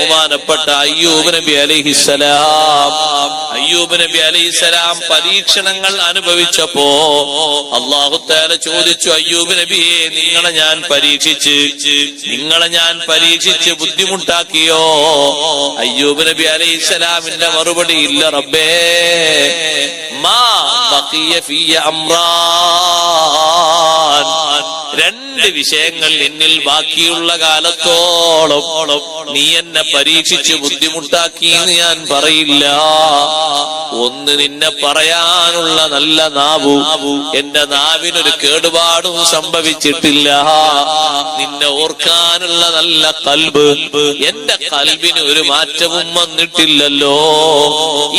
ബഹുമാനപ്പെട്ട അയ്യൂബ് നബി അലിഹിസലാം അയ്യൂബ് നബി അലൈഹിസലാം പരീക്ഷണങ്ങൾ അനുഭവിച്ചപ്പോ അള്ളാഹു താല ചോദിച്ചു അയ്യൂബ് നബിയെ നിങ്ങളെ ഞാൻ പരീക്ഷിച്ച് നിങ്ങളെ ഞാൻ പരീക്ഷിച്ച് ബുദ്ധിമുട്ടാക്കിയോ? അയ്യൂബ് നബി അലൈഹിസലാമിന്റെ മറുപടി ഇല്ല റബ്ബേ മാ ബഖിയ രണ്ട് വിഷയങ്ങൾ എന്നിൽ ബാക്കിയുള്ള കാലത്തോളം നീ എന്നെ പരീക്ഷിച്ച് ബുദ്ധിമുട്ടാക്കി എന്ന് ഞാൻ പറയില്ല. ഒന്ന് നിന്നെ പറയാനുള്ള നല്ല നാവു. എന്റെ നാവിനൊരു കേടുപാടും സംഭവിച്ചിട്ടില്ല. നിന്നെ ഓർക്കാനുള്ള നല്ല കൽബ്. എന്റെ കൽബിന് ഒരു മാറ്റവും വന്നിട്ടില്ലല്ലോ.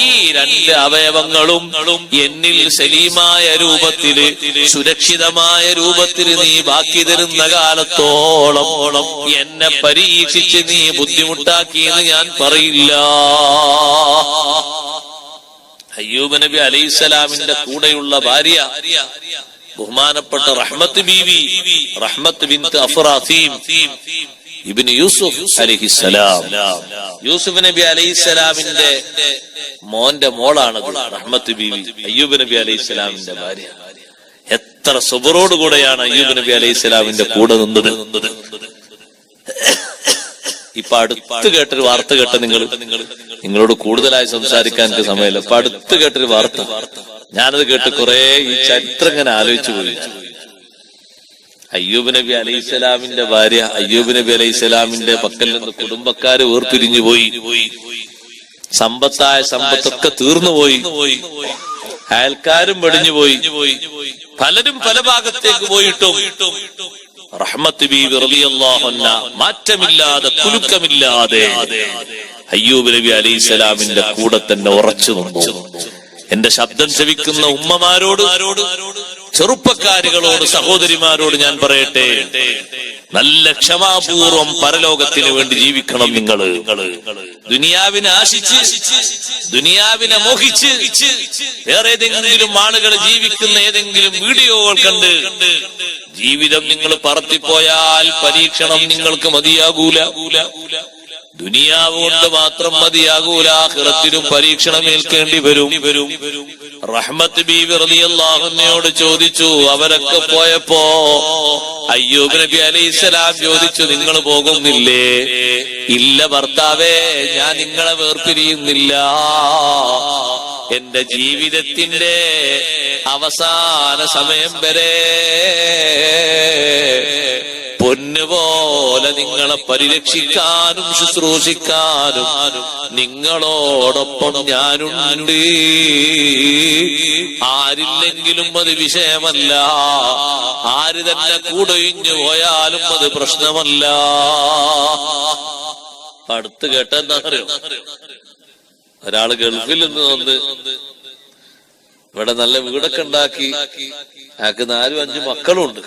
ഈ രണ്ട് അവയവങ്ങളും എന്നിൽ സലീമായ രൂപത്തിൽ സുരക്ഷിതമായ രൂപത്തിൽ നീ ബാക്കി തരുന്ന കാലത്തോളം എന്നെ പരീക്ഷിച്ച് നീ ബുദ്ധിമുട്ടാക്കിയെന്ന് ഞാൻ പറയില്ല. അയ്യൂബ് നബി അലൈസലാമിന്റെ കൂടെയുള്ള ഭാര്യ ബഹുമാനപ്പെട്ട റഹ്മത്ത് ബീവി റഹ്മത്ത് ബിന്ത് അഫ്രാസീം ഇബിന് യൂസുഫ് അലഹിസലാം യൂസുഫ് നബി അലൈഹിസ്സലാമിന്റെ മോന്റെ മോളാണ് റഹ്മത്ത് ബീവി അയ്യൂബ് നബി അലൈഹിസ്സലാമിന്റെ ഭാര്യ. എത്ര സുബറോടുകൂടെയാണ് അയ്യൂബ് നബി അലൈഹി സ്വലാമിന്റെ കൂടെ നിന്നത്. ഇപ്പൊ അടുത്ത് കേട്ടൊരു വാർത്ത കേട്ട നിങ്ങൾ നിങ്ങളോട് കൂടുതലായി സംസാരിക്കാൻ എനിക്ക് സമയമില്ല. ഇപ്പൊ അടുത്ത് കേട്ടൊരു വാർത്ത. ഞാനത് കേട്ട് കുറെ ഈ ചരിത്രം ഇങ്ങനെ ആലോചിച്ചു പോയി. അയ്യൂബ് നബി അലൈഹി സ്വലാമിന്റെ ഭാര്യ അയ്യൂബ് നബി അലൈഹി സ്വലാമിന്റെ പക്കൽ നിന്ന് കുടുംബക്കാര് വേർപിരിഞ്ഞു പോയി. സമ്പത്തായ സമ്പത്തൊക്കെ തീർന്നുപോയി അയൽക്കാരും വെടിഞ്ഞു പോയി. പലരും പല ഭാഗത്തേക്ക് പോയിട്ടും റഹ്മത്ത് മാറ്റമില്ലാതെ കുലുക്കമില്ലാതെ അയ്യൂബ് നബി അലൈഹി സ്വലാമിന്റെ കൂടെ തന്നെ ഉറച്ചു നിന്നു. എന്റെ ശബ്ദം ചെവിക്കുന്ന ഉമ്മമാരോട് ചെറുപ്പക്കാരികളോട് സഹോദരിമാരോട് ഞാൻ പറയട്ടെ നല്ല ക്ഷമാപൂർവം പരലോകത്തിന് വേണ്ടി ജീവിക്കണം നിങ്ങൾ ദുനിയാവിനെ ആശിച്ച് ദുനിയാവിനെ മോഹിച്ച് വേറെ ഏതെങ്കിലും ആളുകൾ ജീവിക്കുന്ന ഏതെങ്കിലും വീഡിയോകൾ കണ്ട് ജീവിതം നിങ്ങൾ പറത്തിപ്പോയാൽ പരീക്ഷണം നിങ്ങൾക്ക് മതിയാകൂല. ദുനിയാവ് കൊണ്ട് മാത്രം മതിയാകൂല. ആഖിറത്തിലും പരീക്ഷണം ഏൽക്കേണ്ടി വരും. റഹ്മത്ത് ബീവി റളിയല്ലാഹുവിനോട് ചോദിച്ചു അവരൊക്കെ പോയപ്പോ അയ്യൂബ് നബി അലൈഹിസ്സലാം ചോദിച്ചു നിങ്ങൾ പോകുന്നില്ലേ? ഇല്ല ഭർത്താവേ ഞാൻ നിങ്ങളെ വേർപിരിയുന്നില്ല. എന്റെ ജീവിതത്തിന്റെ അവസാന സമയം വരെ പൊന്നുപോലെ നിങ്ങളെ പരിരക്ഷിക്കാനും ശുശ്രൂഷിക്കാനും നിങ്ങളോടൊപ്പം ഞാനുണ്ട്. ആരില്ലെങ്കിലും അത് വിഷയമല്ല. ആര് തന്നെ കൂടൊഴിഞ്ഞു പോയാലും അത് പ്രശ്നമല്ല. അടുത്ത് കേട്ടെന്താ അറിയോ? ഒരാൾ ഗൾഫിൽ നിന്ന് വന്ന് ഇവിടെ നല്ല വീടൊക്കെ ഉണ്ടാക്കി. അയാൾക്ക് നാലും മക്കളും ഉണ്ട്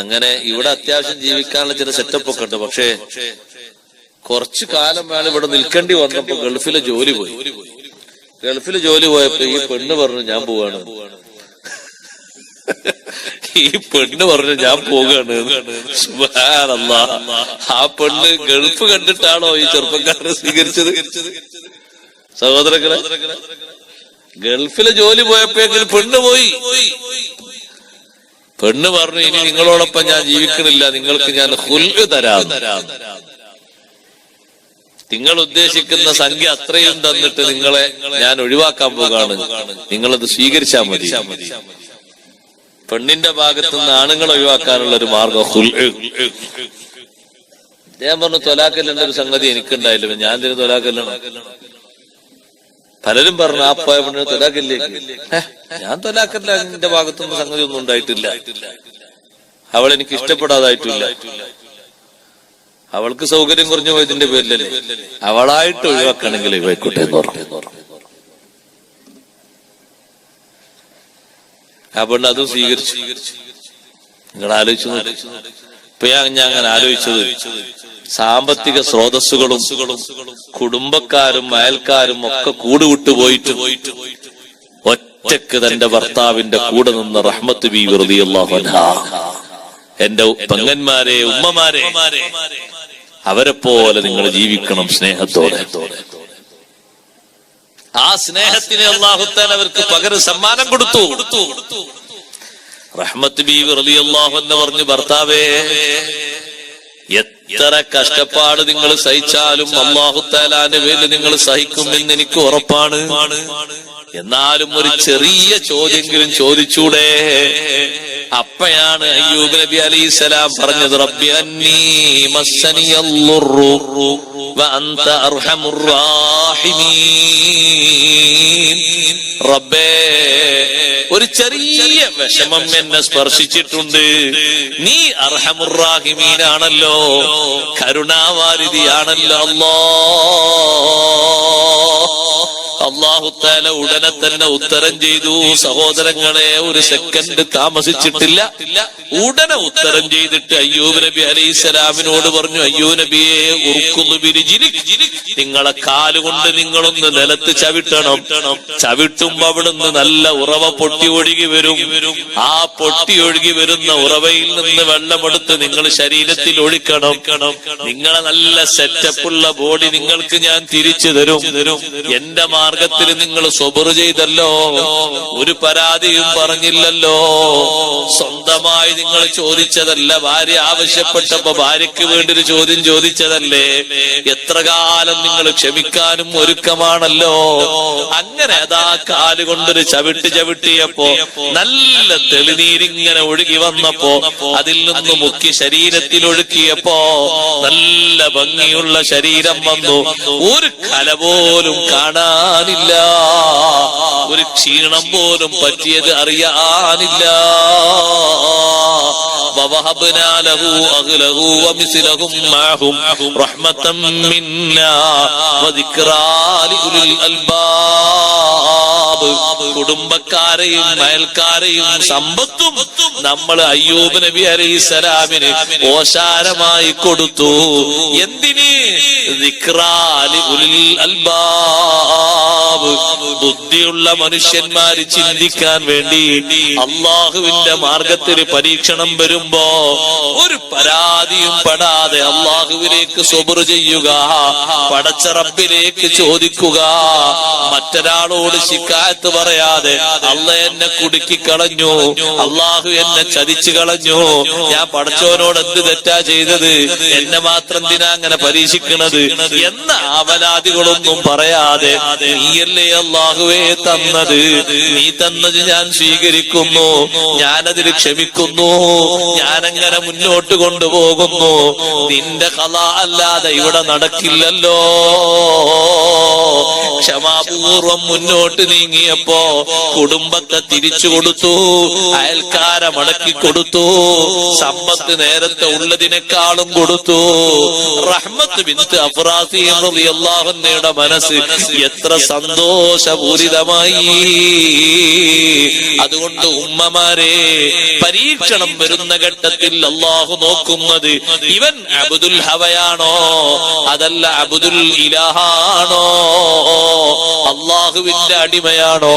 അങ്ങനെ ഇവിടെ അത്യാവശ്യം ജീവിക്കാനുള്ള ചില സെറ്റപ്പ് ഒക്കെ ഉണ്ട്. പക്ഷേ കുറച്ച് കാലം വേണം ഇവിടെ നിൽക്കേണ്ടി വന്നപ്പോ ഗൾഫിലെ ജോലി പോയി. ഗൾഫിലെ ജോലി പോയപ്പോ ഈ പെണ്ണ് പറഞ്ഞു ഞാൻ പോവാണ്. ഈ പെണ്ണ് പറഞ്ഞു ഞാൻ സുബ്ഹാനല്ലാ. ആ പെണ്ണ് ഗൾഫ് കണ്ടിട്ടാണോ ഈ ചെറുപ്പക്കാരനെ സ്വീകരിച്ചത്? സഹോദരങ്ങളെ ഗൾഫിലെ ജോലി പോയപ്പോഴെങ്കിലും പെണ്ണ് പോയി. പെണ്ണ് പറഞ്ഞു ഇനി നിങ്ങളോടൊപ്പം ഞാൻ ജീവിക്കണില്ല. നിങ്ങൾക്ക് ഞാൻ ഹുൽഗ് തരാം. നിങ്ങൾ ഉദ്ദേശിക്കുന്ന സംഖ്യ അത്രയും തന്നിട്ട് നിങ്ങളെ ഞാൻ ഒഴിവാക്കാൻ പോകാണ്. നിങ്ങളത് സ്വീകരിച്ചാൽ മതി. പെണ്ണിന്റെ ഭാഗത്തുനിന്ന് ആണുങ്ങൾ ഒഴിവാക്കാനുള്ള ഒരു മാർഗം ഞാൻ പറഞ്ഞു തൊലാക്കല്ലിന്റെ ഒരു സംഗതി എനിക്കുണ്ടായില്ല. ഞാൻ ഇതിന് തൊലാക്കല്ലാണ് പലരും പറഞ്ഞു ആ പോയ പെണ്ണിന് തൊലാക്കില്ലേക്ക്. ഞാൻ തൊലാക്കല്ല എന്റെ ഭാഗത്തുനിന്ന് സംഗതി ഒന്നും ഉണ്ടായിട്ടില്ല. അവൾ എനിക്ക് ഇഷ്ടപ്പെടാതായിട്ടില്ല. അവൾക്ക് സൗകര്യം കുറഞ്ഞു പോയതിന്റെ പേരിലല്ലേ? അവളായിട്ട് ഒഴിവാക്കണമെങ്കിൽ ഒഴിവാക്കോട്ടെ എന്ന് പറഞ്ഞു. പെണ്ണ് അതും സ്വീകരിച്ചു. നിങ്ങൾ ആലോചിച്ചു. ഇപ്പൊ ഞാൻ അങ്ങനെ ആലോചിച്ചത് സാമ്പത്തിക സ്രോതസ്സുകളും കുടുംബക്കാരും അയൽക്കാരും ഒക്കെ കൂടുവിട്ടു പോയിട്ട് ഒറ്റയ്ക്ക് തന്റെ ഭർത്താവിന്റെ കൂടെ നിന്ന് റഹ്മത്ത് ബി വെറുതെ എന്റെ പെങ്ങന്മാരെ ഉമ്മമാരെ അവരെ പോലെ നിങ്ങൾ ജീവിക്കണം സ്നേഹത്തോടെ. ആ സ്നേഹത്തിന് അള്ളാഹുത്താൻ അവർക്ക് പകരം സമ്മാനം കൊടുത്തു. റഹ്മത്ത് ബീവി എന്ന് പറഞ്ഞു ഭർത്താവേ എത്ര കഷ്ടപ്പാട് നിങ്ങൾ സഹിച്ചാലും അള്ളാഹുത്താലാന്റെ പേരിൽ നിങ്ങൾ സഹിക്കുമെന്ന് എനിക്ക് ഉറപ്പാണ്. എന്നാലും ഒരു ചെറിയ ചോദ്യെങ്കിലും ചോദിച്ചൂടെ? അപ്പയാണ് അയ്യൂബ് നബി അലൈഹി സ്വലാം പറഞ്ഞത് റബ്ബി അന്നീ വഅന്ത അർഹമുർ റാഹിമീൻ റബ്ബേ ഒരു ചെറിയ വിഷമം എന്നെ സ്പർശിച്ചിട്ടുണ്ട്. നീ അർഹമുറാഹിമീനാണല്ലോ കരുണാവാരിതിയാണല്ലോ അല്ലോ അള്ളാഹുത്താല ഉടനെ തന്നെ ഉത്തരം ചെയ്തു. സഹോദരങ്ങളെ ഒരു സെക്കൻഡ് താമസിച്ചിട്ടില്ല. ഉടനെ ഉത്തരം ചെയ്തിട്ട് അയ്യൂബ് നബി അലൈസലാമിനോട് പറഞ്ഞു അയ്യോ നബിയെ ഉറുക്കുന്നു നിങ്ങളെ കാലുകൊണ്ട് നിങ്ങളൊന്ന് നിലത്ത് ചവിട്ടണം. ചവിട്ടുമ്പോ അവിടുന്ന് നല്ല ഉറവ പൊട്ടി ഒഴുകി വരും. ആ പൊട്ടി ഒഴുകി വരുന്ന ഉറവയിൽ നിന്ന് വെള്ളമെടുത്ത് നിങ്ങൾ ശരീരത്തിൽ ഒഴിക്കണം. നിങ്ങളെ നല്ല സെറ്റപ്പുള്ള ബോഡി നിങ്ങൾക്ക് ഞാൻ തിരിച്ചു തരും. എന്റെ മാർഗത്തിൽ നിങ്ങൾ സ്വബറ് ചെയ്തല്ലോ. ഒരു പരാതിയും പറഞ്ഞില്ലല്ലോ. സ്വന്തമായി നിങ്ങൾ ചോദിച്ചതല്ല ഭാര്യ ആവശ്യപ്പെട്ടപ്പോ ഭാര്യയ്ക്ക് വേണ്ടി ഒരു ചോദ്യം ചോദിച്ചതല്ലേ? എത്ര കാലം നിങ്ങൾ ക്ഷമിക്കാനും ഒരുക്കമാണല്ലോ? അങ്ങനെ അതാ കാലുകൊണ്ടൊരു ചവിട്ട് ചവിട്ടിയപ്പോ നല്ല തെളിനീരിങ്ങനെ ഒഴുകി വന്നപ്പോ അതിൽ നിന്ന് മുക്കി ശരീരത്തിൽ ഒഴുക്കിയപ്പോ നല്ല ഭംഗിയുള്ള ശരീരം വന്നു. ഒരു കല പോലും കാണാനില്ല. ഒരു ക്ഷീണം പോലും പറ്റിയത് അറിയാനില്ല. ووهبنا له أهله ومثلهم معهم رحمة منا وذكرى لأولي الألباب കുടുംബക്കാരെയും അയൽക്കാരെയും സമ്പത്തും നമ്മൾ അയ്യൂബ് നബി അലൈഹി സ്വലാമിന് ഓശാരമായി കൊടുത്തു. എന്തിന്? ബുദ്ധിയുള്ള മനുഷ്യന്മാര് ചിന്തിക്കാൻ വേണ്ടി അള്ളാഹുവിന്റെ മാർഗത്തിൽ പരീക്ഷണം വരുമ്പോ ഒരു പരാതിയും പെടാതെ അള്ളാഹുവിലേക്ക് സ്വബർ ചെയ്യുക പടച്ചറപ്പിലേക്ക് ചോദിക്കുക മറ്റൊരാളോട് ശിക്കായത്ത് പറയാതെ അള്ള എന്നെ കുടുക്കി കളഞ്ഞു. അള്ളാഹു എന്നെ ചതിച്ചു കളഞ്ഞു. ഞാൻ പഠിച്ചവനോട് എന്ത് തെറ്റാ ചെയ്തത്? എന്നെ മാത്രം എന്തിനാ അങ്ങനെ പരീക്ഷിക്കണത്? എന്ന ആവലാദികളൊന്നും പറയാതെ നീയല്ലേ അള്ളാഹുവേ തന്നത്? നീ തന്നത് ഞാൻ സ്വീകരിക്കുന്നു. ഞാനതിൽ ക്ഷമിക്കുന്നു. ഞാനങ്ങനെ മുന്നോട്ട് കൊണ്ടുപോകുന്നു. നിന്റെ കഥ അല്ലാതെ ഇവിടെ നടക്കില്ലല്ലോ. ക്ഷമാപൂർവം മുന്നോട്ട് നീങ്ങിയപ്പോ കുടുംബത്തെ തിരിച്ചു കൊടുത്തു അയൽക്കാരെ മടക്കി കൊടുത്തു സമ്പത്ത് നേരത്തെ ഉള്ളതിനേക്കാളും കൊടുത്തു. റഹ്മത്ത് ബിന്ത് അഫ്രാസിയുടെ മനസ്സ് എത്ര സന്തോഷപൂരിതമായി. അതുകൊണ്ട് ഉമ്മമാരെ പരീക്ഷണം വരുന്ന ഘട്ടത്തിൽ അള്ളാഹു നോക്കുന്നത് ഇവൻ അബുദുൽ ഹവയാണോ അതല്ല അബുദുൽ ഇലാഹാണോ? അള്ളാഹുവിന്റെ അടിമയാണോ?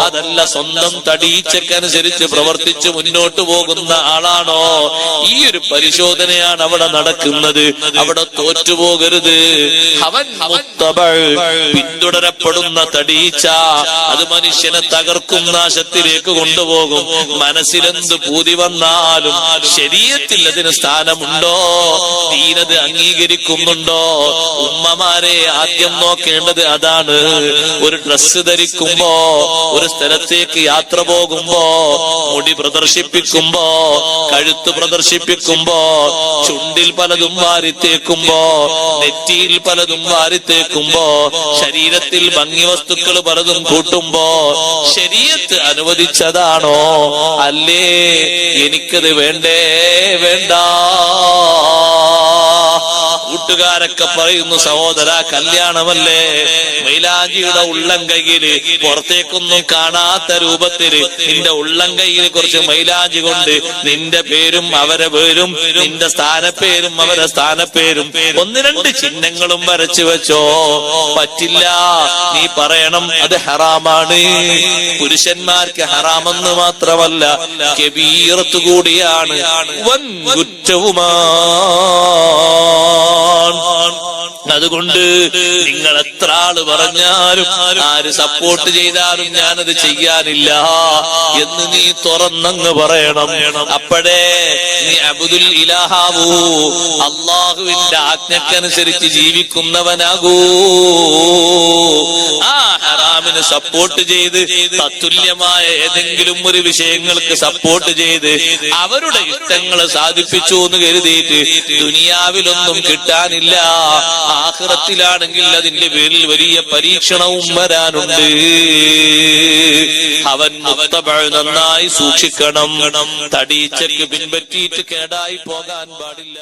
അതല്ല സ്വന്തം തടീച്ചക്കനുസരിച്ച് പ്രവർത്തിച്ച് മുന്നോട്ട് പോകുന്ന ആളാണോ? ഈ ഒരു പരിശോധനയാണ് അവിടെ നടക്കുന്നത്. അവിടെ തോറ്റുപോകരുത്. അവൻ പിന്തുടരപ്പെടുന്ന തടീച്ച അത് മനുഷ്യനെ തകർക്കും നാശത്തിലേക്ക് കൊണ്ടുപോകും. മനസ്സിലെന്ത് പൂതി വന്നാലും ശരീരത്തിൽ അതിന് സ്ഥാനമുണ്ടോ? ദീനത് അംഗീകരിക്കുന്നുണ്ടോ? ഉമ്മമാരെ ആദ്യം നോക്കേണ്ടത് അതാണ്. ഒരു ഡ്രസ്സ് ധരിക്കുമ്പോ ഒരു സ്ഥലത്തേക്ക് യാത്ര പോകുമ്പോ മുടി പ്രദർശിപ്പിക്കുമ്പോ കഴുത്ത് പ്രദർശിപ്പിക്കുമ്പോ ചുണ്ടിൽ പലതും വാരിത്തേക്കുമ്പോ നെറ്റിയിൽ പലതും വാരിത്തേക്കുമ്പോ ശരീരത്തിൽ ഭംഗി വസ്തുക്കൾ പലതും കൂട്ടുമ്പോ ശരീരത്ത് അനുവദിച്ചതാണോ? അല്ലേ എനിക്കത് വേണ്ടേ വേണ്ട. കൂട്ടുകാരൊക്കെ പറയുന്നു സഹോദര കല്യാണമല്ലേ? മൈലാഞ്ചിയുടെ ഉള്ളം കയ്യിൽ പുറത്തേക്കൊന്നും കാണാത്ത രൂപത്തിൽ നിന്റെ ഉള്ളം കയ്യിൽ കുറച്ച് മൈലാഞ്ചി കൊണ്ട് നിന്റെ പേരും അവരെ പേരും നിന്റെ സ്ഥാനപ്പേരും അവരെ സ്ഥാനപ്പേരും ഒന്ന് രണ്ട് ചിഹ്നങ്ങളും വരച്ചു വെച്ചോ. പറ്റില്ല നീ പറയണം അത് ഹറാമാണ്. പുരുഷന്മാർക്ക് ഹറാമെന്ന് മാത്രമല്ല കെബീറത്തു കൂടിയാണ് വൻ കുറ്റവുമാണ് അതുകൊണ്ട് നിങ്ങൾ എത്ര ആൾ പറഞ്ഞാലും ആര് സപ്പോർട്ട് ചെയ്താലും ഞാനത് ചെയ്യാനില്ല. എന്ന് നീ തുറന്നങ്ങ് പറയണം. അപ്പോഴേ നീ അബുദുൽ ഇലാഹാവൂ. അള്ളാഹുവിന്റെ ആജ്ഞക്കനുസരിച്ച് ജീവിക്കുന്നവനാകൂ. ആ ഹറാമിന് സപ്പോർട്ട് ചെയ്ത് തത്തുല്യമായ ഏതെങ്കിലും ഒരു വിഷയങ്ങൾക്ക് സപ്പോർട്ട് ചെയ്ത് അവരുടെ ഇഷ്ടങ്ങളെ സാധിപ്പിച്ചു എന്ന് കരുതിയിട്ട് ദുനിയാവിലൊന്നും കിട്ടാനില്ല ആഹ്റത്തിലാണെങ്കിൽ അതിന്റെ പേരിൽ വലിയ പരീക്ഷണവും വരാനുണ്ട്. അവൻ നന്നായി സൂക്ഷിക്കണം. തടീച്ചയ്ക്ക് പിൻപറ്റിയിട്ട് കേടായി പോകാൻ പാടില്ല.